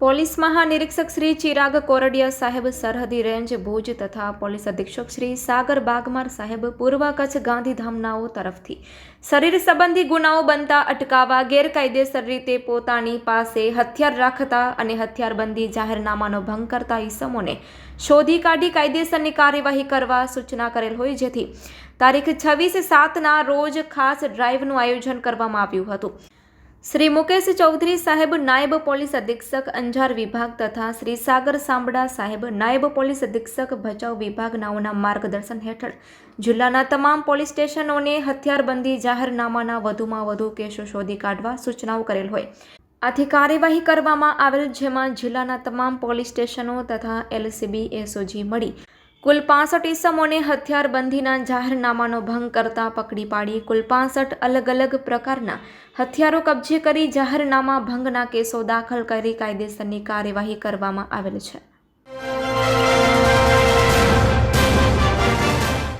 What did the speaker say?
Police મહાનિરીક્ષક શ્રી ચિરાગ કોરડિયા સાહેબ સરહદી રેન્જ ભુજ તથા પોલીસ અધિક્ષક શ્રી સાગર બાગમાર સાહેબ પૂર્વ કચ્છ ગાંધીધામનાઓ તરફથી. શરીર સંબંધી ગુનાઓ બનતા અટકાવવા ગેરકાયદેસર રીતે પોતાની પાસે હથિયાર રાખતા અને હથિયારબંધી જાહેરનામાનો ભંગ કરતા ઈસમોને શોધી કાઢી કાયદેસરની કાર્યવાહી કરવા સૂચના કરેલ હોય જેથી તારીખ છવ્વીસ સાતના રોજ ખાસ ડ્રાઈવનું આયોજન કરવામાં આવ્યું હતું. શ્રી મુકેશ ચૌધરી સાહેબ નાયબ પોલીસ અધિક્ષક, અંજાર વિભાગ તથા શ્રી સાગર સાંબડા સાહેબ નાયબ પોલીસ અધિક્ષક, ભચાઉ વિભાગ નાઓના માર્ગદર્શન હેઠળ જિલ્લાના તમામ પોલીસ સ્ટેશનોને હથિયારબંધી જાહેરનામાના વધુમાં વધુ કેસો શોધી કાઢવા સૂચનાઓ કરેલ હોય. આથી કાર્યવાહી કરવામાં આવેલ, જેમાં જિલ્લાના તમામ પોલીસ સ્ટેશનો તથા એલસીબી, એસઓજી મળી કુલ પાસઠ ઇસમોને હથિયારબંધીના જાહેરનામાનો ભંગ કરતા પકડી પાડી કુલ પાસઠ અલગ અલગ પ્રકારના હથિયારો કબજે કરી જાહેરનામા ભંગના કેસો દાખલ કરી કાયદેસરની કાર્યવાહી કરવામાં આવેલ છે.